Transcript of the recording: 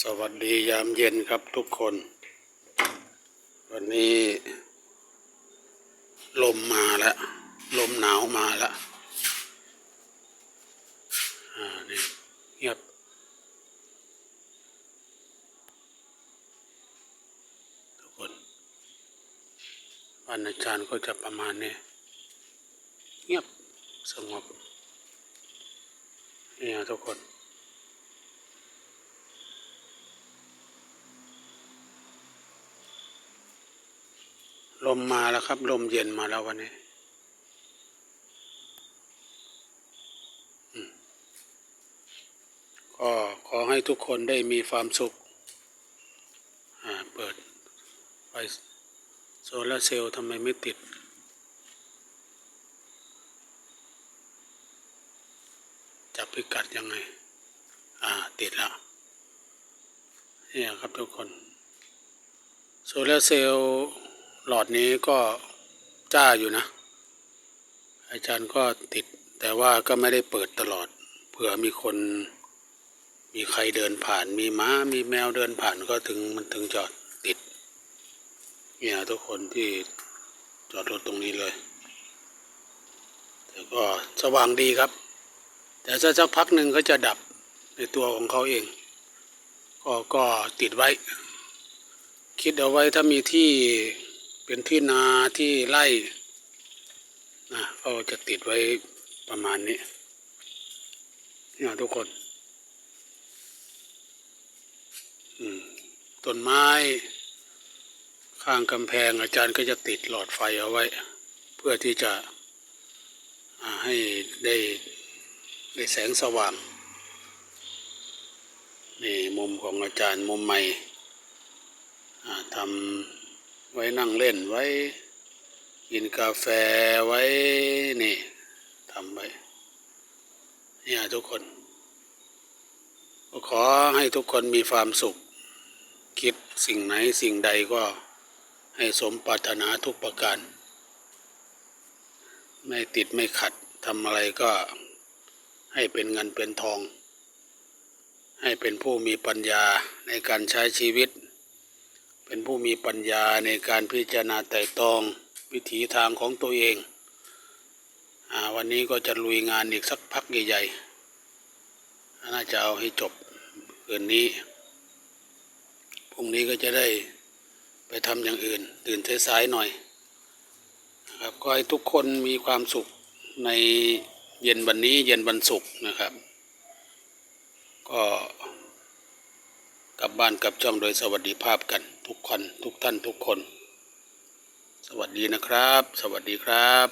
สวัสดียามเย็นครับทุกคน วันนี้ ลมมาแล้ว ลมหนาวมาแล้วอ่านี่เงียบทุกคนวันอาจารย์ก็จะประมาณนี้เงียบสงบเนี่ยทุกคน ลมมาแล้วครับ ลมเย็นมาแล้ววันนี้ก็ขอให้ทุกคนได้มีความสุขอ่าเปิดไฟโซลาร์เซลล์ทำไมไม่ติดจับพิกัดยังไง อ่า ติดแล้วเนี่ยครับทุกคน โซลาร์เซลล์ หลอดนี้ก็จ้าอยู่นะ อาจารย์ก็ติดแต่ว่าก็ไม่ได้เปิดตลอด เผื่อมีคน มีใครเดินผ่าน มีม้า มีแมวเดินผ่านก็ถึงมันถึงจอดติด เนี่ยทุกคนที่จอดรถตรงนี้เลย แต่ก็สว่างดีครับ แต่สักพักหนึ่งก็จะดับในตัวของเขาเอง ก็ก็ติดไว้ คิดเอาไว้ถ้ามีที่ เป็นที่นาที่ไร่นะก็จะติดไว้ประมาณนี้เนี่ยทุกคนต้นไม้ ข้างกำแพงอาจารย์ก็จะติดหลอดไฟเอาไว้ เพื่อที่จะให้ได้ได้แสงสว่างนี่มุมของอาจารย์มุมใหม่ทำ ไว้นั่งเล่นไว้ กินกาแฟไว้นี่ทำไว้เนี่ยทุกคนก็ขอให้ทุกคนมีความสุข คิดสิ่งไหนสิ่งใดก็ให้สมปรารถนาทุกประการ ไม่ติดไม่ขัดทำอะไรก็ให้เป็นเงินเป็นทอง ให้เป็นผู้มีปัญญาในการใช้ชีวิต เป็นผู้มีปัญญาในการพิจารณาไต่ตองวิถีทางของตัวเองอวันนี้ก็จะลุยงานอีกสักพักใหญ่ๆน่าจะเอาให้จบคืนนี้พรุ่งนี้ก็จะได้ไปทำอย่างอื่น ตื่นสายๆหน่อยนะครับก็ให้ทุกคนมีความสุขในเย็นวันนี้เย็นวันศุกร์นะครับ ก็ กลับบ้านกลับช่องโดยสวัสดิภาพกันทุกคนทุกท่านทุกคน สวัสดีนะครับ สวัสดีครับ